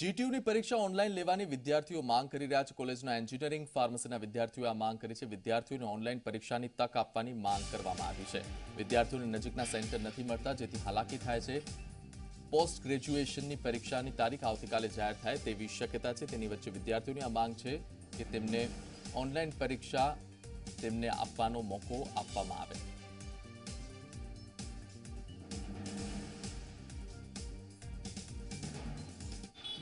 જીટીયુની પરીક્ષા ઓનલાઈન લેવાની વિદ્યાર્થીઓ માંગ કરી રહ્યા છે. કોલેજના એન્જિનિયરિંગ ફાર્મસીના વિદ્યાર્થીઓએ આ માંગ કરી છે. વિદ્યાર્થીઓને ઓનલાઈન પરીક્ષાની તક આપવાની માંગ કરવામાં આવી છે. વિદ્યાર્થીઓને નજીકના સેન્ટર નથી મળતા, જેથી હાલાકી થાય છે. પોસ્ટ ગ્રેજ્યુએશનની પરીક્ષાની તારીખ આવતીકાલે જાહેર થાય તેવી શક્યતા છે. તેની વચ્ચે વિદ્યાર્થીઓની આ માંગ છે કે તેમને ઓનલાઈન પરીક્ષા તેમને આપવાનો મોકો આપવામાં આવે.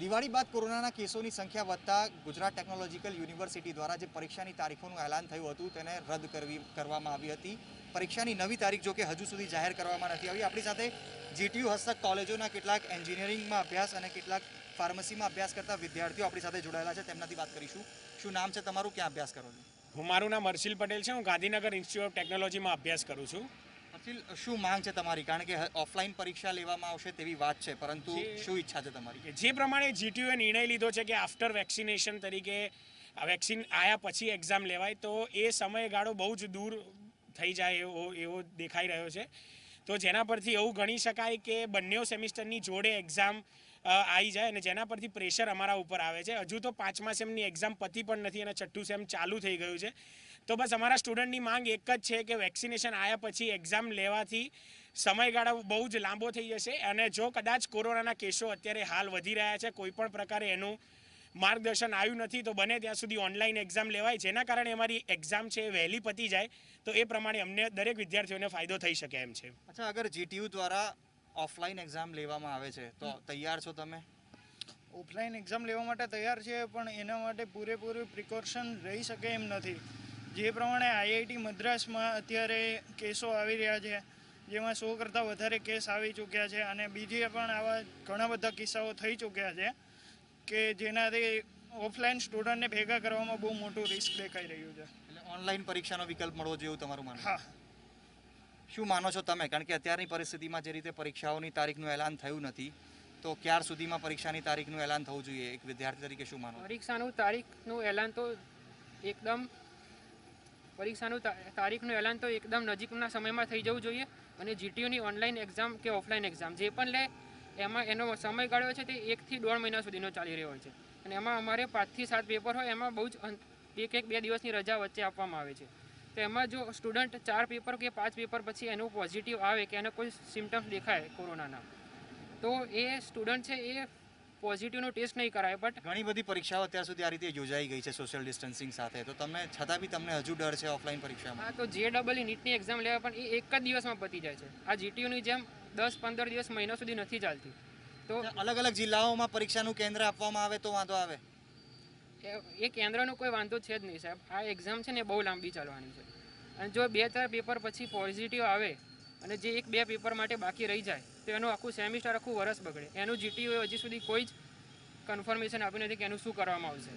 દિવાળી બાદ કોરોનાના કેસોની સંખ્યા વધતા ગુજરાત ટેકનોલોજીકલ યુનિવર્સિટી દ્વારા જે પરીક્ષાની તારીખોનું એલાન થયું હતું તેને રદ કરવી, કરવામાં આવી હતી. પરીક્ષાની નવી તારીખ જો કે હજુ સુધી જાહેર કરવામાં નથી આવી. આપણી સાથે જીટીયુ હસ્તક કોલેજોના કેટલાક એન્જિનિયરિંગમાં અભ્યાસ અને કેટલાક ફાર્મસીમાં અભ્યાસ કરતા વિદ્યાર્થીઓ આપણી સાથે જોડાયેલા છે. તેમનાથી વાત કરીશું. શું નામ છે તમારું? ક્યાં અભ્યાસ કરો છો? હું મારું નામ હર્ષિલ પટેલ છે. હું ગાંધીનગર ઇન્સ્ટિટ્યૂટ ઓફ ટેકનોલોજીમાં અભ્યાસ કરું છું. શું માંગ છે તમારી? કારણ કે ઓફલાઈન પરીક્ષા લેવામાં આવશે તેવી વાત છે પરંતુ શું ઈચ્છા છે તમારી? જે પ્રમાણે જીટીયુએ નિર્ણય લીધો છે કે આફ્ટર વેક્સિનેશન તરીકે વેક્સિન આયા પછી એક્ઝામ લેવાય તો એ સમયગાળો બહુ જ દૂર થઈ જાય એવો એવો દેખાઈ રહ્યો છે. તો જેના પરથી એવું ગણી શકાય કે બંને સેમિસ્ટરની જોડે એક્ઝામ આવી જાય અને જેના પરથી પ્રેશર અમારા ઉપર આવે છે. હજુ તો પાંચમા સેમની એક્ઝામ પતી પણ નથી અને છઠ્ઠું સેમ ચાલુ થઈ ગયું છે. તો બસ અમારા સ્ટુડન્ટની માંગ એક જ છે કે વેક્સિનેશન આવ્યા પછી એક્ઝામ લેવાથી સમયગાળો બહુ જ લાંબો થઈ જશે અને જો કદાચ કોરોનાના કેસો અત્યારે હાલ વધી રહ્યા છે કોઈપણ પ્રકારે એનું માર્ગદર્શન આવ્યું નથી, તો બને ત્યાં સુધી ઓનલાઈન એક્ઝામ લેવાય. જેના કારણે અમારી એક્ઝામ છે એ વહેલી પતી જાય. તો એ પ્રમાણે અમને દરેક વિદ્યાર્થીઓને ફાયદો થઈ શકે એમ છે. અચ્છા, અગર જીટીયુ દ્વારા ઓફલાઈન એક્ઝામ લેવામાં આવે છે. તો તૈયાર છો તમે? ઓફલાઈન એક્ઝામ લેવા માટે તૈયાર છે પણ એના માટે પૂરેપૂરું પ્રિકોશન રહી શકે એમ નથી. જે પ્રમાણે આઈઆઈટી મદ્રાસમાં અત્યારે કેસો આવી રહ્યા છે જેમાં સો કરતાં વધારે કેસ આવી ચૂક્યા છે અને બીજે પણ આવા ઘણા બધા કિસ્સાઓ થઈ ચૂક્યા છે કે જેનાથી ઓફલાઈન સ્ટુડન્ટને ભેગા કરવામાં બહુ મોટું રિસ્ક દેખાઈ રહ્યું છે. એટલે ઓનલાઈન પરીક્ષાનો વિકલ્પ મળવો જોઈએ તમારું માનવું હા. શું માનો છો તમે? કારણ કે અત્યારની પરિસ્થિતિમાં જે રીતે પરીક્ષાઓની તારીખનું એલાન થયું નથી, તો ક્યાર સુધીમાં પરીક્ષાની તારીખનું એલાન થવું જોઈએ? એક વિદ્યાર્થી તરીકે શું માનો પરીક્ષાનું તારીખનું એલાન તો એકદમ, પરીક્ષાનું તારીખનું એલાન તો એકદમ નજીકના સમયમાં થઈ જવું જોઈએ અને જીટીયુની ઓનલાઈન એક્ઝામ કે ઓફલાઈન એક્ઝામ, જે પણ લે, એમાં એનો સમયગાળો છે તે એકથી દોઢ મહિના સુધીનો ચાલી રહ્યો છે. અને એમાં અમારે પાંચથી સાત પેપર હોય, એમાં બહુ જ એક એક બે દિવસની રજા વચ્ચે આપવામાં આવે છે. તો એમાં જો સ્ટુડન્ટ ચાર પેપર કે પાંચ પેપર પછી એનું પોઝિટિવ આવે કે એને કોઈ સિમ્ટમ્સ દેખાય કોરોનાના તો એ સ્ટુડન્ટ છે એ પોઝિટિવનો ટેસ્ટ નહીં કરાય બટ ઘણી બધી પરીક્ષાઓ અત્યાર સુધી આ રીતે યોજાઈ ગઈ છે સોશિયલ ડિસ્ટન્સિંગ સાથે. તો તમે છતાં બી તમને હજુ ડર છે ઓફલાઈન પરીક્ષામાં? હા તો જે ડબલ નીટની એક્ઝામ લેવા પણ એ એક જ દિવસમાં પતી જાય છે. આ જીટીયુની જેમ દસ પંદર દિવસ મહિના સુધી નથી ચાલતી. તો અલગ અલગ જિલ્લાઓમાં પરીક્ષાનું કેન્દ્ર આપવામાં આવે તો વાંધો આવે? એ- કેન્દ્રનો કોઈ વાંધો છે જ નહીં સાહેબ. આ એક્ઝામ છે ને બહુ લાંબી ચાલવાની છે. અને જો બે ચાર પેપર પછી પોઝિટિવ આવે અને જે એક બે પેપર માટે બાકી રહી જાય તો એનું આખું સેમિસ્ટર આખું વરસ બગડે. એનું જીટીયુ હજી સુધી કોઈ જ કન્ફર્મેશન આપ્યું નથી કે એનું શું કરવામાં આવશે.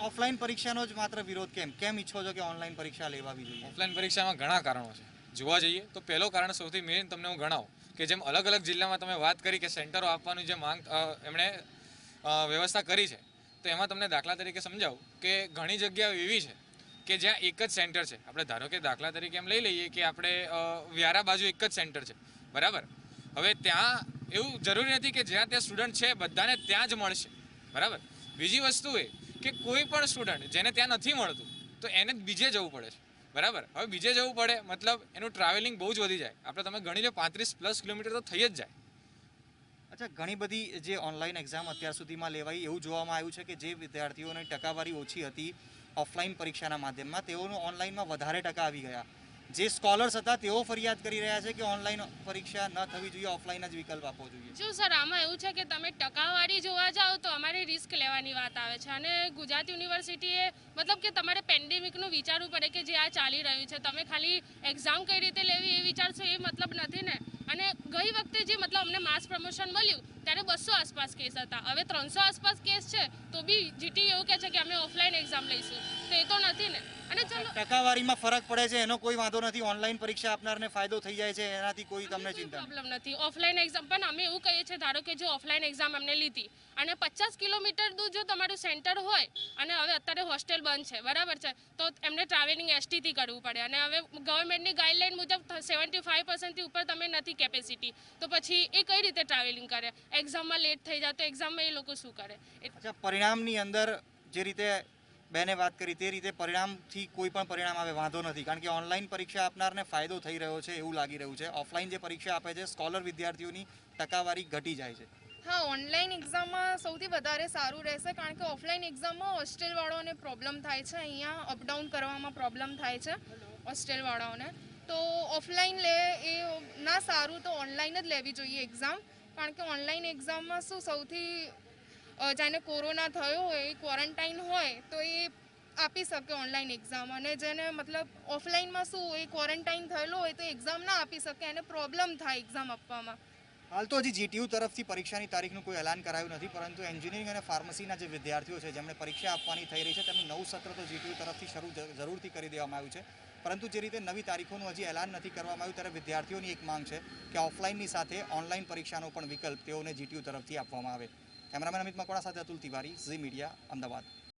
ઓફલાઈન પરીક્ષાનો જ માત્ર વિરોધ કેમ? કેમ ઈચ્છો છો કે ઓનલાઈન પરીક્ષા લેવાવી જોઈએ? ઓફલાઈન પરીક્ષામાં ઘણા કારણો છે. જોવા જઈએ તો પહેલો કારણ સૌથી મેઇન તમને હું ગણાવું કે જેમ અલગ અલગ જિલ્લામાં તમે વાત કરી કે સેન્ટરો આપવાની જે માંગ એમણે વ્યવસ્થા કરી છે તો એમાં તમને દાખલા તરીકે સમજાવું કે ઘણી જગ્યાઓ એવી છે કે જ્યાં એક જ સેન્ટર છે. આપણે ધારો કે દાખલા તરીકે એમ લઈ લઈએ કે આપણે વ્યારા બાજુ એક જ સેન્ટર છે. બરાબર? હવે ત્યાં એવું જરૂરી નથી કે જ્યાં ત્યાં સ્ટુડન્ટ છે, બધાને ત્યાં જ મળશે. બરાબર? બીજી વસ્તુ એ કે કોઈ પણ સ્ટુડન્ટ જેને ત્યાં નથી મળતું, તો એને બીજે જવું પડે છે. બરાબર? હવે બીજે જવું પડે, મતલબ એનું ટ્રાવેલિંગ બહુ જ વધી જાય. આપણે તમે ગણી લો પાંત્રીસ પ્લસ કિલોમીટર તો થઈ જ જાય. અચ્છા, ઘણી બધી જે ઓનલાઈન એક્ઝામ અત્યાર સુધીમાં લેવાઈ એવું જોવામાં આવ્યું છે કે જે વિદ્યાર્થીઓની ટકાવારી ઓછી હતી ઓફલાઈન પરીક્ષાના માધ્યમમાં, તેઓનું ઓનલાઈનમાં વધારે ટકા આવી ગયા. જે સ્કોલર્સ હતા, તેઓ ફરિયાદ કરી રહ્યા છે કે ઓનલાઈન પરીક્ષા ન થવી જોઈએ ઓફલાઈન જ વિકલ્પ આપવો જોઈએ. જો સર, આમાં એવું છે કે તમે ટકાવારી જોવા જાઓ તો અમારે રિસ્ક લેવાની વાત આવે છે અને ગુજરાત યુનિવર્સિટીએ મતલબ કે તમારે પેન્ડેમિકનું વિચારવું પડે કે જે આ ચાલી રહ્યું છે. તમે ખાલી એક્ઝામ કઈ રીતે લેવી એ વિચારશો એ મતલબ નથી ને? અને ગઈ વખતે જે મતલબ અમને માસ પ્રમોશન મળ્યું ત્યારે બસો આસપાસ કેસ હતા. હવે ત્રણસો આસપાસ કેસ છે તો બી જીટી એવું કહે છે કે અમે ઓફલાઈન એક્ઝામ લઈશું. તો એ તો નથી ને. અને ચલો ટકાવારીમાં ફરક પડે છે એનો કોઈ વાંધો નથી. ઓનલાઈન પરીક્ષા આપનારને ફાયદો થઈ જાય છે એનાથી કોઈ તમને ચિંતા પ્રોબ્લેમ નથી. ઓફલાઈન એક્ઝામ પણ અમે એવું કહીએ છીએ ધારો કે જો ઓફલાઈન એક્ઝામ અમને લીધી અને પચાસ કિલોમીટર દૂર જો તમારું સેન્ટર હોય અને હવે અત્યારે હોસ્ટેલ બંધ છે બરાબર છે તો એમને ટ્રાવેલિંગ એસટીથી કરવું પડે. અને હવે ગવર્મેન્ટની ગાઈડલાઈન મુજબ સેવન્ટી ફાઈવ પર્સન્ટથી ઉપર તમે નથી કેપેસિટી તો પછી એ કઈ રીતે ટ્રાવેલિંગ કરે? એક્ઝામમાં લેટ થઈ જાય તો એક્ઝામમાં એ લોકો શું કરે? અચ્છા પરિણામની અંદર જે રીતે બેને વાત કરી તે રીતે પરિણામથી કોઈ પણ પરિણામ આવે વાંધો નથી. કારણ કે ઓનલાઈન પરીક્ષા આપનારને ફાયદો થઈ રહ્યો છે એવું લાગી રહ્યું છે. ઓફલાઈન જે પરીક્ષા આપે છે સ્કોલર વિદ્યાર્થીઓની ટકાવારી ઘટી જાય છે. હા ઓનલાઈન એક્ઝામમાં સૌથી વધારે સારું રહેશે કારણ કે ઓફલાઈન એક્ઝામમાં હોસ્ટેલવાળાઓને પ્રોબ્લેમ થાય છે. અહીંયા અપડાઉન કરવામાં પ્રોબ્લેમ થાય છે હોસ્ટેલવાળાઓને તો ઓફલાઈન લે એ ના સારું તો ઓનલાઈન જ લેવી જોઈએ એક્ઝામ કારણ કે ઓનલાઈન એક્ઝામમાં શું સૌથી જેને કોરોના થયો હોય ક્વોરન્ટાઇન હોય, તો એ આપી શકે ઓનલાઈન એક્ઝામ અને જેને મતલબ ઓફલાઈનમાં શું એ ક્વોરન્ટાઇન થયેલો હોય તો એક્ઝામ ના આપી શકે એને પ્રોબ્લેમ થાય એક્ઝામ આપવામાં. હાલ તો હજી જીટીયુ તરફથી પરીક્ષાની તારીખનું કોઈ એલાન કરાયું નથી, પરંતુ એન્જિનિયરિંગ અને ફાર્મસીના જે વિદ્યાર્થીઓ છે, જેમણે પરીક્ષા આપવાની થઈ રહી છે, તેમનું નવું સત્ર તો જીટીયુ તરફથી શરૂ જરૂરથી કરી દેવામાં આવ્યું છે. પરંતુ જે રીતે નવી તારીખોનું હજી એલાન નથી કરવામાં આવ્યું ત્યારે વિદ્યાર્થીઓની એક માંગ છે કે ઓફલાઈનની સાથે ઓનલાઈન પરીક્ષાનો પણ વિકલ્પ તેઓને જીટીયુ તરફથી આપવામાં આવે. કેમેરામેન અમિત મકવાણા સાથે અતુલ તિવારી, ઝી મીડિયા, અમદાવાદ.